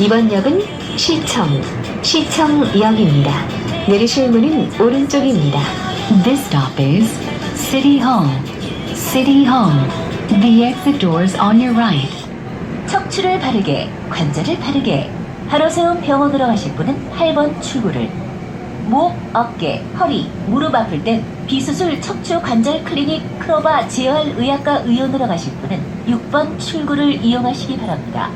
이번 역은 시청, 시청역입니다. 내리실 문은 오른쪽입니다. This stop is City Hall. City Hall. The exit doors on your right. 척추를 바르게, 관절을 바르게. 하루 세운 병원으로 가실 분은 8번 출구를. 목, 어깨, 허리, 무릎 아플 땐 비수술 척추 관절 클리닉 크로바 재활 의학과 의원으로 가실 분은 6번 출구를 이용하시기 바랍니다.